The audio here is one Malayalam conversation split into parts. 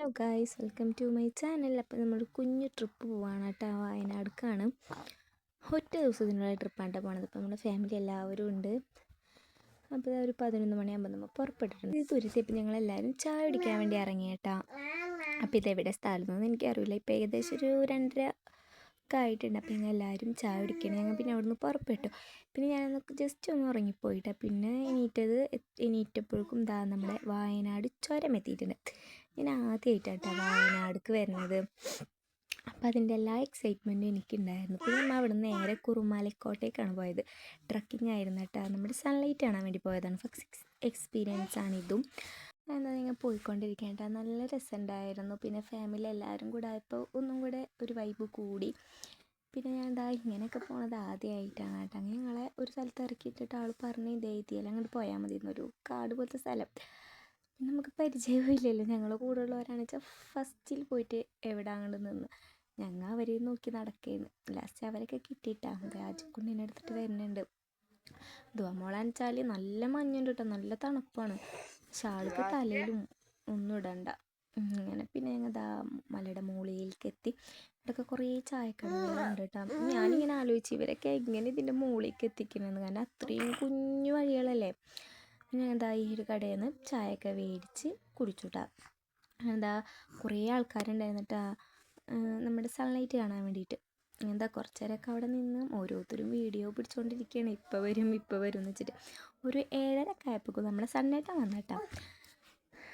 Hello guys welcome to my channel. അപ്പോൾ നമ്മൾ കുഞ്ഞു ട്രിപ്പ് പോവാണ് കേട്ടോ വയനാടുക്കാണ്. ഒറ്റ ദിവസത്തിനുള്ള ട്രിപ്പാണ് കേട്ടോ പോണത്. അപ്പോൾ നമ്മുടെ ഫാമിലി എല്ലാവരും ഉണ്ട്. അപ്പോൾ ഒരു പതിനൊന്ന് മണിയാകുമ്പോൾ നമ്മൾ പുറപ്പെട്ടിട്ടുണ്ട്. ഇത് തുരുത്തിയപ്പോൾ ഞങ്ങളെല്ലാവരും ചായ കുടിക്കാൻ വേണ്ടി ഇറങ്ങി കേട്ടോ അപ്പോൾ ഇതെവിടെ സ്ഥലമെന്നൊന്നും എനിക്കറിയില്ല. ഇപ്പോൾ ഏകദേശം ഒരു രണ്ടര ഒക്കെ ആയിട്ടുണ്ട് അപ്പോൾ ഞങ്ങൾ എല്ലാവരും ചായ കുടിക്കണം. ഞങ്ങൾ പിന്നെ അവിടുന്ന് പുറപ്പെട്ടു. പിന്നെ ഞാനൊന്ന് ജസ്റ്റ് ഒന്ന് ഉറങ്ങിപ്പോയിട്ട്. പിന്നെ എണീറ്റത് എണീറ്റപ്പോഴേക്കും ദാ നമ്മുടെ വയനാട് ചുരം എത്തിയിട്ടുണ്ട്. ഞാൻ ആദ്യമായിട്ടാട്ടോ വയനാടുക്ക് വരുന്നത്. അപ്പം അതിന്റെ എല്ലാ എക്സൈറ്റ്മെന്റും എനിക്കുണ്ടായിരുന്നു. പിന്നെ നമ്മൾ അവിടെ നിന്ന് നേരെ കുറുമാലക്കോട്ടേക്കാണ് പോയത്. ട്രക്കിംഗ് ആയിരുന്നു കേട്ടോ നമ്മുടെ സൺലൈറ്റ് കാണാൻ വേണ്ടി പോയതാണ്. ഫസ്റ്റ് എക്സ്പീരിയൻസ് ആണ് ഇതും. എന്താ നിങ്ങൾ പോയിക്കൊണ്ടിരിക്കേണ്ട. നല്ല രസമുണ്ടായിരുന്നു. പിന്നെ ഫാമിലി എല്ലാവരും കൂടെ ആയപ്പോൾ ഒന്നും കൂടെ ഒരു വൈബ് കൂടി. പിന്നെ ഞാൻ എന്താ ഇങ്ങനെയൊക്കെ പോണത് ആദ്യമായിട്ടാണ് കേട്ടോ. അങ്ങനെ ഞങ്ങളെ ഒരു സ്ഥലത്ത് ഇറക്കിയിട്ടിട്ട് ആൾ പറഞ്ഞ് ഇതേ ഇതിൽ അങ്ങോട്ട് പോയാൽ മതി എന്നൊരു കാട് പോലത്തെ സ്ഥലം. നമുക്ക് പരിചയമില്ലല്ലോ ഞങ്ങൾ കൂടെ ഉള്ളവരാണെന്ന് വെച്ചാൽ ഫസ്റ്റിൽ പോയിട്ട് എവിടെ അങ്ങോട്ട് നിന്ന്. ഞങ്ങൾ അവരെ നോക്കി നടക്കുകയായിരുന്നു ലാസ്റ്റ് അവരൊക്കെ കിട്ടിയിട്ടാണ് രാജക്കുണ്ണിനെ എടുത്തിട്ട് വരുന്നുണ്ട്. ദുവമോളാന്ന് വെച്ചാൽ നല്ല മഞ്ഞുണ്ട് കേട്ടോ. നല്ല തണുപ്പാണ്. പക്ഷെ ആൾക്ക് തലയിലും ഒന്നും ഇടണ്ട. ഇങ്ങനെ പിന്നെ ഞങ്ങൾ ദാ മലയുടെ മുകളിലേക്ക് എത്തി. ഇവിടെയൊക്കെ കുറേ ചായക്കടകളുണ്ട് കേട്ടോ ഞാനിങ്ങനെ ആലോചിച്ച് ഇവരൊക്കെ എങ്ങനെ ഇതിന്റെ മുകളിലേക്ക് എത്തിക്കണമെന്ന് കാരണം അത്രയും കുഞ്ഞു വഴികളല്ലേ. പിന്നെ എന്താ ഈ ഒരു കടയിൽ നിന്ന് ചായയൊക്കെ മേടിച്ച് കുടിച്ചു കേട്ടോ എന്താ കുറേ ആൾക്കാരുണ്ടായിരുന്നിട്ടാ നമ്മുടെ സൺലൈറ്റ് കാണാൻ വേണ്ടിയിട്ട്. എന്താ കുറച്ച് നേരമൊക്കെ അവിടെ നിന്ന് ഓരോരുത്തരും വീഡിയോ പിടിച്ചുകൊണ്ടിരിക്കുകയാണ് ഇപ്പോൾ വരും ഇപ്പോൾ വരും എന്ന് വെച്ചിട്ട്. ഒരു ഏഴരക്കായപ്പോൾ ആയപ്പോൾ നമ്മുടെ സൺലൈറ്റാണ് വന്നേട്ടാ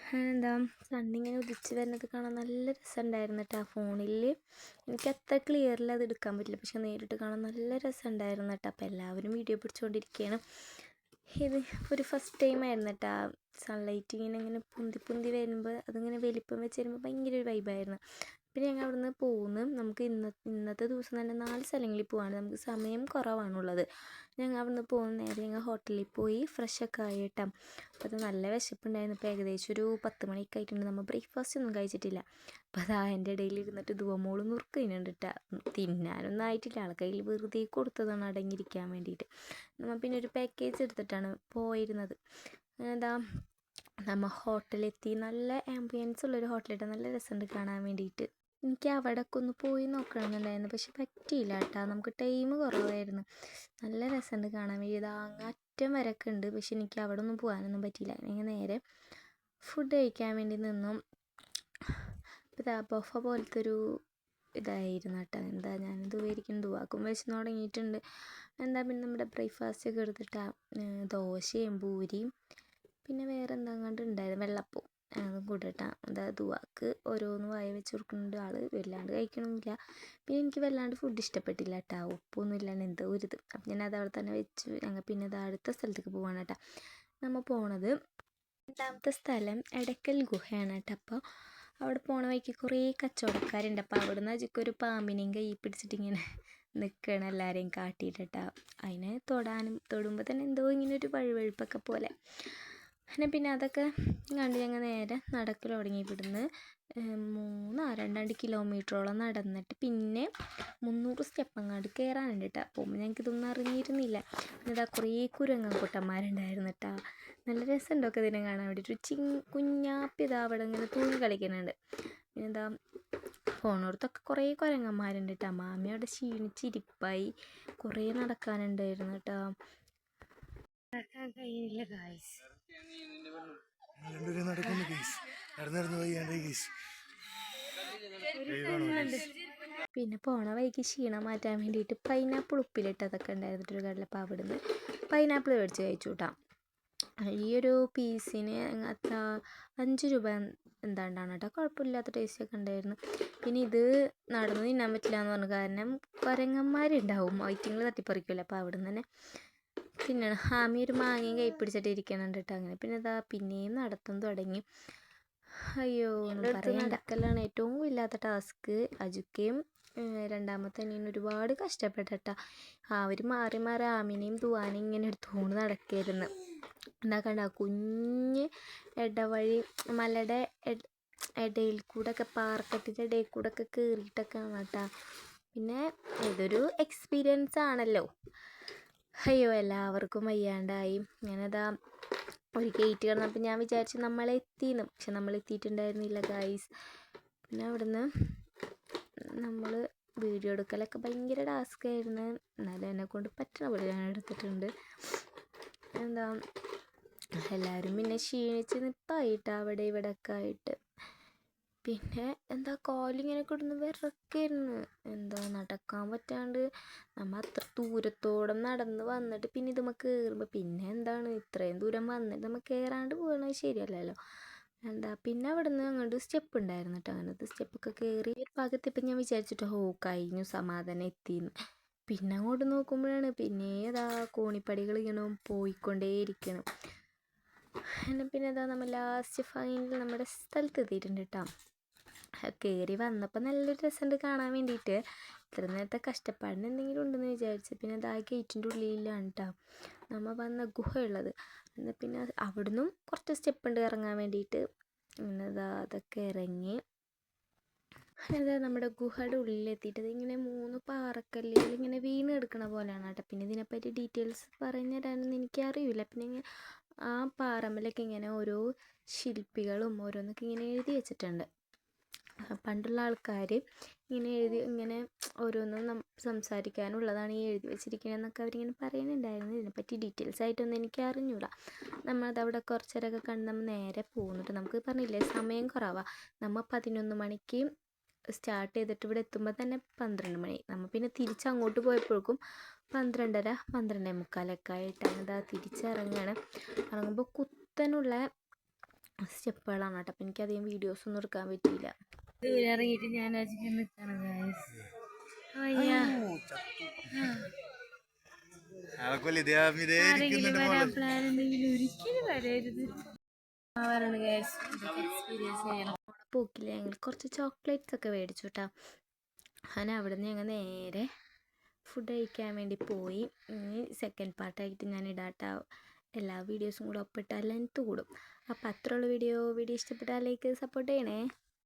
എന്താ സണ്ണിങ്ങനെ ഉദിച്ച് വരുന്നത് കാണാൻ നല്ല രസമുണ്ടായിരുന്നു കേട്ടോ ആ ഫോണിൽ എനിക്ക് അത്ര ക്ലിയറിൽ അത് എടുക്കാൻ പറ്റില്ല. പക്ഷെ നേരിട്ട് കാണാൻ നല്ല രസമുണ്ടായിരുന്നു കേട്ടോ അപ്പോൾ എല്ലാവരും വീഡിയോ പിടിച്ചുകൊണ്ടിരിക്കുകയാണ് ഇത് ഒരു ഫസ്റ്റ് ടൈം ആയിരുന്നു കേട്ടോ സൺലൈറ്റ് ഇങ്ങനെ ഇങ്ങനെ പൊന്തി പൊന്തി വരുമ്പോൾ അതിങ്ങനെ വലിപ്പം വെച്ച് വരുമ്പോൾ ഭയങ്കര ഒരു വൈബായിരുന്നു പിന്നെ ഞങ്ങൾ അവിടുന്ന് പോകുന്നു നമുക്ക് ഇന്ന ഇന്നത്തെ ദിവസം തന്നെ നാല് സ്ഥലങ്ങളിൽ പോകാണ് നമുക്ക് സമയം കുറവാണുള്ളത്. ഞങ്ങൾ അവിടുന്ന് പോകുന്ന നേരെ ഞങ്ങൾ ഹോട്ടലിൽ പോയി ഫ്രഷൊക്കെ ആയിട്ടാ. അപ്പോൾ അത് നല്ല വിശപ്പുണ്ടായിരുന്നു. ഇപ്പോൾ ഏകദേശം ഒരു പത്ത് മണിയൊക്കെ ആയിട്ടുണ്ട്. നമ്മൾ ബ്രേക്ക്ഫാസ്റ്റ് ഒന്നും കഴിച്ചിട്ടില്ല. അപ്പോൾ അത് എന്റെ ഇടയിൽ ഇരുന്നിട്ട് ദുവമോൾ നുറുക്ക് തിന്നുന്നുണ്ട് കേട്ടോ തിന്നാനൊന്നും ആയിട്ടില്ല. ആൾ കയ്യിൽ വെറുതെ കൊടുത്തതാണ് അടങ്ങിയിരിക്കാൻ വേണ്ടിയിട്ട് നമ്മൾ പിന്നെ ഒരു പാക്കേജ് എടുത്തിട്ടാണ് പോയിരുന്നത്. എന്താ നമ്മൾ ഹോട്ടലെത്തി. നല്ല ആംബിയൻസ് ഉള്ളൊരു ഹോട്ടലിട്ട് നല്ല രസമുണ്ട് കാണാൻ വേണ്ടിയിട്ട് എനിക്ക് അവിടെയൊക്കെ ഒന്ന് പോയി നോക്കണമെന്നുണ്ടായിരുന്നു പക്ഷെ പറ്റിയില്ല കേട്ടോ. നമുക്ക് ടൈം കുറവായിരുന്നു. നല്ല രസമുണ്ട് കാണാൻ. വേണ്ടി അറ്റം വരൊക്കെ ഉണ്ട്. പക്ഷെ എനിക്ക് അവിടെ ഒന്നും പോകാനൊന്നും പറ്റിയില്ല. ഞങ്ങൾ നേരെ ഫുഡ് കഴിക്കാൻ വേണ്ടി നിന്നു. ഇതാ ബൊഫ പോലത്തെ ഒരു ഇതായിരുന്നു കേട്ടോ. എന്താ ഞാനിത് വിചാരിക്കും ദുവാക്കും വെച്ച് തുടങ്ങിയിട്ടുണ്ട്. എന്താ പിന്നെ നമ്മുടെ ബ്രേക്ക്ഫാസ്റ്റ് ഒക്കെ എടുത്തിട്ടാ ദോശയും പൂരിയും. പിന്നെ വേറെ എന്താ കണ്ട് ഉണ്ടായിരുന്നു വെള്ളപ്പവും അതും അതായത് എന്താ ദുവാക്ക് ഓരോന്ന് വായ വെച്ച് കൊടുക്കുന്നുണ്ട്. ആൾ വല്ലാണ്ട് കഴിക്കണമില്ല പിന്നെ എനിക്ക് വല്ലാണ്ട് ഫുഡ് ഇഷ്ടപ്പെട്ടില്ല കേട്ടോ ഉപ്പൊന്നും ഇല്ലാണ്ട് എന്തോ ഒരു ഇത്. അപ്പം ഞാൻ അത് അവിടെ തന്നെ വെച്ച് ഞങ്ങൾ പിന്നെ അത് അടുത്ത സ്ഥലത്തേക്ക് പോവാണ് കേട്ടോ നമ്മൾ പോണത് രണ്ടാമത്തെ സ്ഥലം എടക്കൽ ഗുഹയാണ് കേട്ടോ അപ്പോൾ അവിടെ പോണ വഴിക്ക് കുറേ കച്ചവടക്കാരുണ്ട്. അപ്പോൾ അവിടെ നിന്ന് അജിക്കൊരു പാമ്പിനെയും കൈ പിടിച്ചിട്ടിങ്ങനെ നിൽക്കണം എല്ലാവരെയും കാട്ടിയിട്ടാ. അതിനെ തൊടാനും തൊടുമ്പോൾ തന്നെ എന്തോ ഇങ്ങനെ ഒരു വഴുവഴുപ്പൊക്കെ പോലെ. അങ്ങനെ പിന്നെ അതൊക്കെ കണ്ട് ഞങ്ങൾ നേരെ നടക്കൽ തുടങ്ങി. ഇവിടുന്ന് മൂന്ന് രണ്ടാണ്ട് കിലോമീറ്ററോളം നടന്നിട്ട് പിന്നെ മുന്നൂറ് സ്റ്റെപ്പ് അങ്ങോട്ട് കയറാനുണ്ട് കേട്ടോ അപ്പോൾ ഞങ്ങൾക്ക് ഇതൊന്നും അറിഞ്ഞിരുന്നില്ല. ഇതാ കുറേ കുരങ്ങൻകുട്ടന്മാരുണ്ടായിരുന്നു കേട്ടോ നല്ല രസമുണ്ടൊക്കെ ഇതിനെ കാണാൻ വേണ്ടിയിട്ട് ഒരു ചി കുഞ്ഞാപ്പി ഇതാ അവിടെ ഇങ്ങനെ തൂങ്ങി കളിക്കുന്നുണ്ട്. പിന്നെ എന്താ പോണോടത്തൊക്കെ കുറേ കുരങ്ങന്മാരുണ്ട് കേട്ടോ മാമി അവിടെ ക്ഷീണിച്ചിരിപ്പായി. കുറേ നടക്കാനുണ്ടായിരുന്നു കേട്ടോ നടക്കാൻ ഗായ്സ് നടക്കുന്നു കേസ് നടന്നു നടന്നു പോയി കേസ് പിന്നെ പോണ വഴിക്ക് ക്ഷീണം മാറ്റാൻ വേണ്ടിയിട്ട് പൈനാപ്പിൾ ഉപ്പിലിട്ടതൊക്കെ ഉണ്ടായിരുന്നിട്ട് ഒരു കടല അപ്പോൾ അവിടുന്ന് പൈനാപ്പിൾ മേടിച്ച് കഴിച്ചു കൂട്ടാം ഈ ഒരു പീസിന് അത്ര അഞ്ച് രൂപ എന്താണ്ടാണ് കേട്ടോ? കുഴപ്പമില്ലാത്ത ടേസ്റ്റൊക്കെ ഉണ്ടായിരുന്നു. പിന്നെ ഇത് നടന്നു തിന്നാൻ പറ്റില്ല എന്ന് പറഞ്ഞു കാരണം കുരങ്ങന്മാരുണ്ടാവും. ഐറ്റിങ്ങൾ തട്ടിപ്പറിക്കില്ല? അപ്പോൾ അവിടെ നിന്ന് തന്നെ തിന്നണം ഹാമി ഒരു മാങ്ങയും കൈ പിടിച്ചിട്ട് കേട്ടോ അങ്ങനെ. പിന്നെ ഇതാ പിന്നെയും നടത്തം തുടങ്ങി. അയ്യോ നടക്കലാണ്. ഏറ്റവും ഇല്ലാത്ത ടാസ്ക് അജുക്കയും രണ്ടാമത്തെ അനിയൻ ഒരുപാട് കഷ്ടപ്പെട്ടിട്ടാ. അവർ മാറി മാറി ആമിനെയും ദുവാനെയും ഇങ്ങനെ എടുത്തുകൊണ്ട് നടക്കായിരുന്നു എന്താ കണ്ട കുഞ്ഞ് ഇടവഴി മലയുടെ ഇടയിൽ കൂടെ ഒക്കെ പാർക്കറ്റിന്റെ ഇടയിൽ കൂടെ ഒക്കെ കയറിയിട്ടൊക്കെ ആണ് കേട്ടോ പിന്നെ ഇതൊരു എക്സ്പീരിയൻസ് ആണല്ലോ. അയ്യോ എല്ലാവർക്കും വയ്യാണ്ടായി. ഞാനതാ ഒരു ഗേറ്റ് കിടന്നപ്പോൾ ഞാൻ വിചാരിച്ചു നമ്മൾ എത്തിയെന്ന് പക്ഷെ നമ്മൾ എത്തിയിട്ടുണ്ടായിരുന്നില്ല ഗൈസ് പിന്നെ അവിടുന്ന് നമ്മൾ വീഡിയോ എടുക്കലൊക്കെ ഭയങ്കര ടാസ്ക് ആയിരുന്നു. എന്നാലും എന്നെ കൊണ്ട് പറ്റണ പോലെ ഞാൻ എടുത്തിട്ടുണ്ട്. എന്താ എല്ലാവരും പിന്നെ ക്ഷീണിച്ച് നിപ്പായിട്ട് അവിടെ ഇവിടെ ഒക്കെ ആയിട്ട്. പിന്നെ എന്താ കാലിങ്ങനെ കിടന്ന് വിറക്കായിരുന്നു എന്താ നടക്കാൻ പറ്റാണ്ട് നമ്മൾ അത്ര ദൂരത്തോടെ നടന്ന് വന്നിട്ട് പിന്നെ ഇത് നമുക്ക് കയറുമ്പോൾ പിന്നെ എന്താണ് ഇത്രയും ദൂരം വന്നിട്ട് നമ്മൾ കയറാണ്ട് പോകണത് ശരിയല്ലല്ലോ. എന്താ പിന്നെ അവിടെ നിന്ന് അങ്ങോട്ട് സ്റ്റെപ്പ് ഉണ്ടായിരുന്നു കേട്ടോ അങ്ങനത്തെ സ്റ്റെപ്പൊക്കെ കയറി ഒരു ഭാഗത്ത് ഇപ്പം ഞാൻ വിചാരിച്ചിട്ട് ഹോ കഴിഞ്ഞു സമാധാനം എത്തിയെന്ന് പിന്നെ അങ്ങോട്ട് നോക്കുമ്പോഴാണ് പിന്നെ അതാ കോണിപ്പടികൾ ഇങ്ങനെ പോയിക്കൊണ്ടേയിരിക്കണം. എന്നാൽ പിന്നെ അതാ നമ്മൾ ലാസ്റ്റ് ഫൈനൽ നമ്മുടെ സ്ഥലത്ത് എത്തിയിട്ടുണ്ട് കേട്ടോ കയറി വന്നപ്പോൾ നല്ലൊരു രസമുണ്ട് കാണാൻ വേണ്ടിയിട്ട് ഇത്ര നേരത്തെ കഷ്ടപ്പാടിന് എന്തെങ്കിലും ഉണ്ടെന്ന് വിചാരിച്ച് പിന്നെ അത് ആ ഗേറ്റിന്റെ ഉള്ളിലാണ് കേട്ടോ നമ്മൾ വന്ന ഗുഹയുള്ളത്. എന്നാൽ പിന്നെ അവിടുന്നും കുറച്ച് സ്റ്റെപ്പ് ഉണ്ട് ഇറങ്ങാൻ വേണ്ടിയിട്ട് പിന്നെ അതാ അതൊക്കെ ഇറങ്ങി അതാ നമ്മുടെ ഗുഹയുടെ ഉള്ളിലെത്തിയിട്ട് ഇതിങ്ങനെ മൂന്ന് പാറക്കല്ലുകൾ ഇങ്ങനെ വീണ് എടുക്കണ പോലെയാണ് കേട്ടോ പിന്നെ ഇതിനെപ്പറ്റി ഡീറ്റെയിൽസ് പറഞ്ഞു തരാനൊന്നും എനിക്കറിയില്ല. പിന്നെ ഇങ്ങനെ ആ പാറമ്മലൊക്കെ ഇങ്ങനെ ഓരോ ശില്പികളും ഓരോന്നൊക്കെ ഇങ്ങനെ എഴുതി വെച്ചിട്ടുണ്ട്. പണ്ടുള്ള ആൾക്കാർ ഇങ്ങനെ എഴുതി ഇങ്ങനെ ഓരോന്നും സംസാരിക്കാനുള്ളതാണ് ഈ എഴുതി വെച്ചിരിക്കണതെന്നൊക്കെ അവരിങ്ങനെ പറയുന്നുണ്ടായിരുന്നു. ഇതിനെപ്പറ്റി ഡീറ്റെയിൽസ് ആയിട്ടൊന്നും എനിക്ക് അറിഞ്ഞൂടാ. നമ്മളത് അവിടെ കുറച്ച് നേരമൊക്കെ കണ്ട് നമ്മൾ നേരെ പോകുന്നുണ്ട് നമുക്ക് പറഞ്ഞില്ലേ സമയം കുറവാണ് നമ്മൾ പതിനൊന്ന് മണിക്ക് സ്റ്റാർട്ട് ചെയ്തിട്ട് ഇവിടെ എത്തുമ്പോൾ തന്നെ പന്ത്രണ്ട് മണി. നമ്മൾ പിന്നെ തിരിച്ച് അങ്ങോട്ട് പോയപ്പോഴേക്കും പന്ത്രണ്ടര പന്ത്രണ്ടേ മുക്കാലൊക്കെ ആയിട്ടാണ് ഇതാ തിരിച്ചിറങ്ങുകയാണ് ഇറങ്ങുമ്പോൾ കുത്തനുള്ള സ്റ്റെപ്പുകളാണ് കേട്ടോ. അപ്പം എനിക്കധികം വീഡിയോസൊന്നും എടുക്കാൻ പറ്റിയില്ല. ദൂരെ ഇറങ്ങിയിട്ട് ഞാൻ ഒറ്റയ്ക്ക് നിൽക്കണം ഗായ്സ് അയ്യ. അതൊക്കെ ഇതേ ഇതേ ആരെങ്കിലും വരാൻ പ്ലാൻ ഉണ്ടെങ്കിൽ ഒരിക്കലും വരരുത്. ആ വരണം എക്സ്പീരിയൻസ് ചെയ്യണം. പോക്കില്ല ഞങ്ങൾ കുറച്ച് ചോക്ലേറ്റ്സ് ഒക്കെ മേടിച്ചു കേട്ടോ അങ്ങനെ അവിടെ നിന്ന് ഞങ്ങൾ നേരെ ഫുഡ് കഴിക്കാൻ വേണ്ടി പോയി. ഇനി സെക്കൻഡ് പാർട്ടായിട്ട് ഞാൻ ഇടാട്ടോ. എല്ലാ വീഡിയോസും കൂടെ ഒപ്പിട്ടാൽ ലെങ്ത്ത് കൂടും. അപ്പോൾ അത്രയുള്ള വീഡിയോ വീഡിയോ ഇഷ്ടപ്പെട്ടാൽ ലൈക്ക് സപ്പോർട്ട് ചെയ്യണേ.